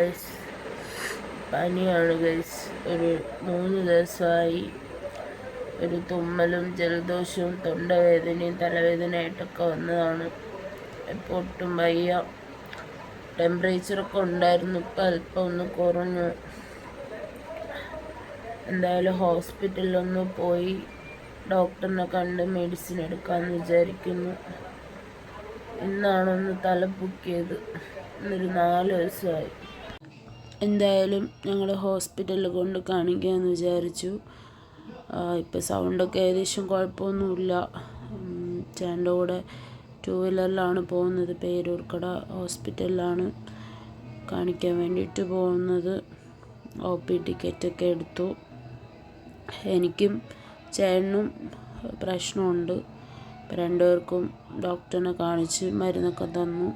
Guys പനിയാണ് guys ഒരു മൂന്ന് ദിവസമായി ഒരു തുമ്മലും ജലദോഷവും തൊണ്ടവേദനയും തലവേദനയായിട്ടൊക്കെ വന്നതാണ്. ഇപ്പോൾ ഒട്ടും വയ്യ ടെമ്പറേച്ചറൊക്കെ ഉണ്ടായിരുന്നു. ഇപ്പം അല്പം ഒന്ന് കുറഞ്ഞു. എന്തായാലും ഹോസ്പിറ്റലിലൊന്ന് പോയി ഡോക്ടറിനെ കണ്ട് മെഡിസിൻ എടുക്കാമെന്ന് വിചാരിക്കുന്നു. ഇന്നാണൊന്ന് തല പൊക്കിയത്. ഇന്നൊരു നാല് ദിവസമായി. എന്തായാലും ഞങ്ങൾ ഹോസ്പിറ്റലിൽ കൊണ്ട് കാണിക്കാമെന്ന് വിചാരിച്ചു. ഇപ്പോൾ സൗണ്ടൊക്കെ ഏകദേശം കുഴപ്പമൊന്നുമില്ല. ചേട്ടന്റെ കൂടെ ടൂ വീലറിലാണ് പോകുന്നത്. പേരൂർക്കട ഹോസ്പിറ്റലിലാണ് കാണിക്കാൻ വേണ്ടിയിട്ട് പോകുന്നത്. ഒ പി ടിക്കറ്റൊക്കെ എടുത്തു. എനിക്കും ചേട്ടനും പ്രശ്നമുണ്ട്. രണ്ടുപേർക്കും ഡോക്ടറിനെ കാണിച്ച് മരുന്നൊക്കെ തന്നു.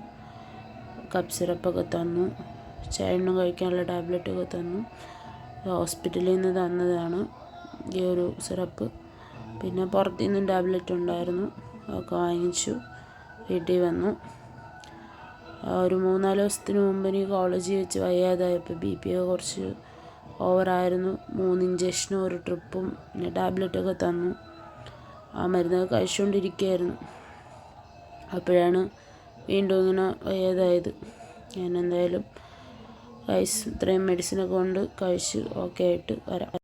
കപ്പ് സിറപ്പൊക്കെ തന്നു. ചേട്ടനും കഴിക്കാനുള്ള ടാബ്ലറ്റൊക്കെ തന്നു. ഹോസ്പിറ്റലിൽ നിന്ന് തന്നതാണ് ഈ ഒരു സിറപ്പ്. പിന്നെ പുറത്തു നിന്നും ടാബ്ലറ്റ് ഉണ്ടായിരുന്നു. അതൊക്കെ വാങ്ങിച്ചു. വീട്ടിൽ വന്നു. ഒരു മൂന്നാൽ ദിവസത്തിന് മുമ്പ് എനിക്ക് കോളേജിൽ വെച്ച് വയ്യാതായപ്പോൾ ബി പി ഒക്കെ കുറച്ച് ഓവറായിരുന്നു മൂന്ന് ഇഞ്ചക്ഷനും ഒരു ട്രിപ്പും പിന്നെ ടാബ്ലറ്റൊക്കെ തന്നു. ആ മരുന്നൊക്കെ കഴിച്ചുകൊണ്ടിരിക്കുകയായിരുന്നു. അപ്പോഴാണ് വീണ്ടും ഇങ്ങനെ വയ്യാതായത്. ഞാൻ എന്തായാലും കഴിച്ച് ഇത്രയും മെഡിസിനൊക്കെ കൊണ്ട് കഴിച്ച് ഓക്കെ ആയിട്ട് വരാം.